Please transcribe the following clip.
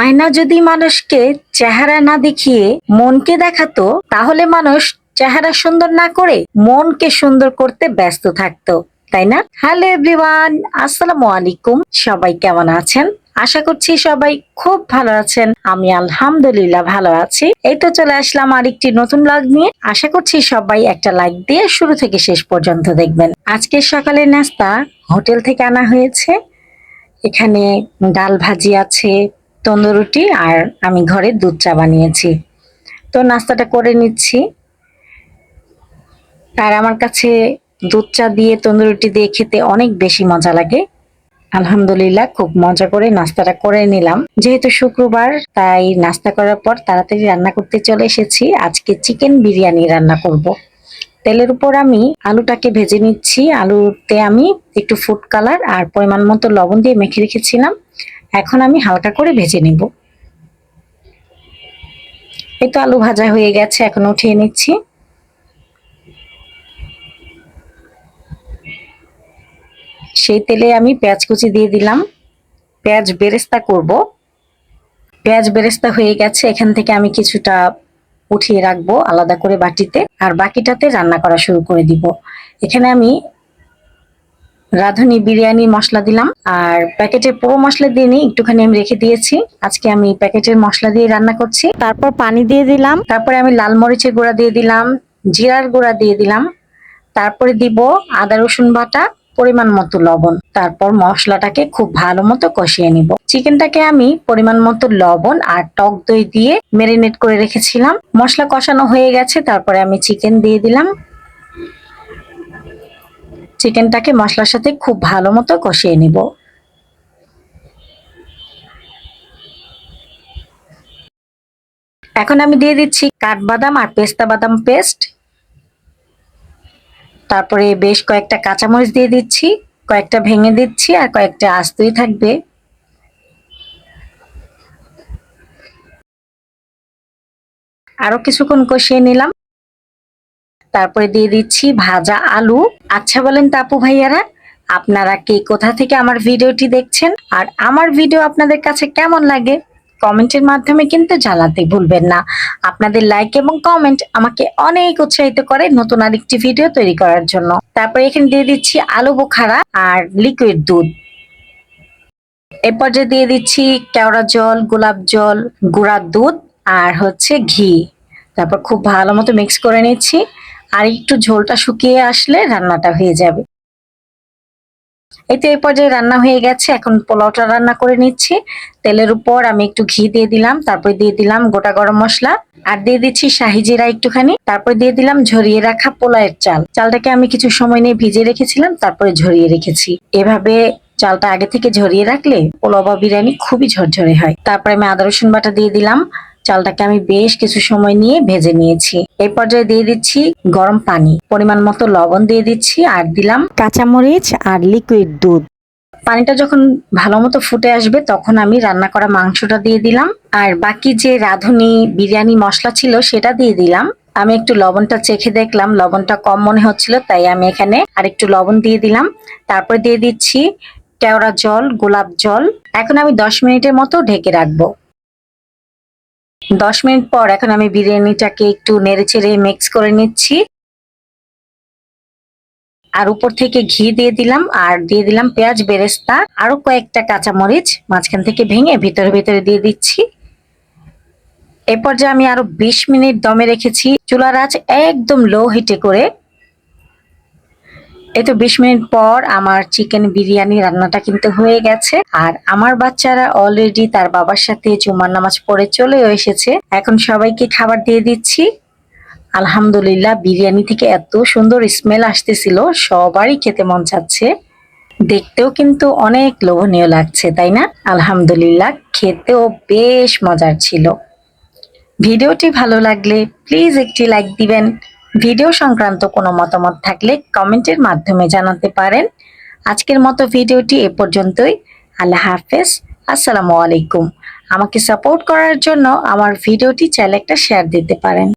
আয়না যদি মানুষকে চেহারা না দেখিয়ে মনকে দেখাতো, তাহলে মানুষ চেহারা সুন্দর না করে মনকে সুন্দর করতে ব্যস্ত থাকতো, তাই না? হ্যালো এভরিওয়ান, আসসালামু আলাইকুম। সবাই কেমন আছেন? আশা করছি সবাই খুব ভালো আছেন। আমি আলহামদুলিল্লাহ ভালো আছি। এই তো চলে আসলাম আরেকটি নতুন ব্লগ নিয়ে। আশা করছি সবাই একটা লাইক দিয়ে শুরু থেকে শেষ পর্যন্ত দেখবেন। আজকের সকালের নাস্তা হোটেল থেকে আনা হয়েছে। এখানে ডাল ভাজি আছে তন্দুর রুটি আর আমি ঘরে দুধ চা বানিয়েছি। তো নাস্তাটা করে নিচ্ছি। আর আমার কাছে দুধ চা দিয়ে তন্দুর রুটি দিয়ে খেতে অনেক বেশি মজা লাগে। আলহামদুলিল্লাহ, খুব মজা করে নাস্তাটা করে নিলাম। যেহেতু শুক্রবার, তাই নাস্তা করার পর তাড়াতাড়ি রান্না করতে চলে এসেছি। আজকে চিকেন বিরিয়ানি রান্না করব। তেলের উপর আমি আলুটাকে ভেজে নিচ্ছি। আলুতে আমি একটু ফুড কালার আর পরিমাণ মতো লবণ দিয়ে মেখে রেখেছিলাম। এখন আমি হালকা করে ভেজে নিব। এই তো আলু ভাজা হয়ে গেছে, এখন উঠিয়ে নিচ্ছি। সেই তেলে আমি পেঁয়াজ কুচি দিয়ে দিলাম। পেঁয়াজ বেরেস্তা করব। পেঁয়াজ বেরেস্তা হয়ে গেছে, এখান থেকে আমি কিছুটা উঠিয়ে রাখব আলাদা করে বাটিতে। আর বাকিটাতে রান্না করা শুরু করে দিব। এখানে আমি রাঁধুনি বিরিয়ানি মশলা দিলাম। আর প্যাকেটের পুরো মশলা দিয়ে নিই একটুখানি আমি রেখে দিয়েছি। আজকে আমি প্যাকেটের মশলা দিয়ে রান্না করছি। তারপর পানি দিয়ে দিলাম। তারপরে আমি লাল মরিচের গুঁড়া দিয়ে দিলাম জিরার গুঁড়া দিয়ে দিলাম। তারপরে দিব আদা রসুন বাটা পরিমাণ মতো লবণ। তারপর মশলাটাকে খুব ভালো মতো কষিয়ে নিব। চিকেনটাকে আমি পরিমাণ মতো লবণ আর টক দই দিয়ে মেরিনেট করে রেখেছিলাম। মশলা কষানো হয়ে গেছে তারপরে আমি চিকেন দিয়ে দিলাম। চিকেনটাকে মশলার সাথে খুব ভালো মতো কষিয়ে নিব। এখন আমি দিয়ে দিচ্ছি কাঠবাদাম আর পেস্তা বাদাম পেস্ট। তারপরে বেশ কয়েকটা কাঁচামরিচ দিয়ে দিচ্ছি, কয়েকটা ভেঙে দিচ্ছি আর কয়েকটা আস্তই থাকবে। আরও কিছুক্ষণ কষিয়ে নিলাম। তারপরে দিয়ে দিচ্ছি ভাজা আলু। আচ্ছা বলেন তাপু ভাইয়ারা, আপনারা কে কোথা থেকে আমার ভিডিওটি দেখছেন? আর আমার ভিডিও আপনাদের কাছে কেমন লাগে? কমেন্টের মাধ্যমে কিন্তু জানাতে ভুলবেন না। আপনাদের লাইক এবং কমেন্ট আমাকে অনেক উৎসাহিত করে নতুন আরেকটি ভিডিও তৈরি করার জন্য। তারপরে এখানে দিয়ে দিচ্ছি আলু বোখারা আর লিকুইড দুধ। এরপর পর্যায়ে দিয়ে দিচ্ছি কেওড়া জল, গোলাপ জল গুঁড়ার দুধ আর হচ্ছে ঘি। তারপর খুব ভালো মতো মিক্স করে নিচ্ছি। আর একটু ঝোলটা শুকিয়ে আসলে রান্নাটা হয়ে যাবে। এই তো এই পর্যায়ে রান্না হয়ে গেছে, এখন পোলাওটা রান্না করে নিচ্ছি। তেলের উপর আমি একটু ঘি দিয়ে দিলাম, তারপর দিয়ে দিলাম গোটা গরম মশলা, আর দিয়ে দিচ্ছি শাহি জিরা একটুখানি, তারপর দিয়ে দিলাম ঝরিয়ে রাখা পোলাওয়ের চাল। চালটাকে আমি কিছু সময় নিয়ে ভিজে রেখেছিলাম, তারপরে ঝরিয়ে রেখেছি। এভাবে চালটা আগে থেকে ঝরিয়ে রাখলে পোলাও বা বিরিয়ানি খুবই ঝরঝরে হয়। তারপরে আমি আদা রসুন বাটা দিয়ে দিলাম চালটাকে আমি বেশ কিছু সময় নিয়ে ভেজে নিয়েছি। এই পর্যায়ে দিয়ে দিচ্ছি গরম পানি। পরিমাণ মতো লবণ দিয়ে দিচ্ছি আর দিলাম কাঁচামরিচ আর লিকুইড দুধ। পানিটা যখন ভালো মতো ফুটে আসবে, তখন আমি রান্না করা মাংসটা দিয়ে দিলাম। আর বাকি যে রাঁধুনি বিরিয়ানি মশলা ছিল, সেটা দিয়ে দিলাম। আমি একটু লবণটা চেখে দেখলাম, লবণটা কম মনে হচ্ছিল, তাই আমি এখানে আর একটু লবণ দিয়ে দিলাম। তারপর দিয়ে দিচ্ছি কেওড়া জল, গোলাপ জল। এখন আমি দশ মিনিটের মতো ঢেকে রাখব। দশ মিনিট পর এখন আমি বিরিয়ানিটাকে একটু নেড়ে চেড়ে মিক্স করে নিচ্ছি। আর উপর থেকে ঘি দিয়ে দিলাম, আর দিয়ে দিলাম পেঁয়াজ বেরেস্তা, আরও কয়েকটা কাঁচামরিচ মাঝখান থেকে ভেঙে ভিতরে ভিতরে দিয়ে দিচ্ছি। এরপর যে আমি আরও বিশ মিনিট দমে রেখেছি। চুলার আঁচ একদম লো হিটে করে এই তো বিশ মিনিট পর আমার চিকেন বিরিয়ানি রান্নাটা কিন্তু হয়ে গেছে। আর আমার বাচ্চারা অলরেডি তার বাবার সাথে জুমার নামাজ পড়ে চলেও এসেছে। এখন সবাইকে খাবার দিয়ে দিচ্ছি। আলহামদুলিল্লাহ, বিরিয়ানি থেকে এত সুন্দর স্মেল আসতেছিল, সবারই খেতে মন চাচ্ছে। দেখতেও কিন্তু অনেক লোভনীয় লাগছে, তাই না? আলহামদুলিল্লাহ, খেতেও বেশ মজার ছিল। ভিডিওটি ভালো লাগলে প্লিজ একটি লাইক দিবেন। ভিডিও সংক্রান্ত কোনো মতামত থাকলে কমেন্টের মাধ্যমে জানাতে পারেন। আজকের মতো ভিডিওটি এ পর্যন্তই। আল্লাহ হাফেজ। আসসালামু আলাইকুম। আমাকে সাপোর্ট করার জন্য আমার ভিডিওটি চাইলে একটা শেয়ার দিতে পারেন।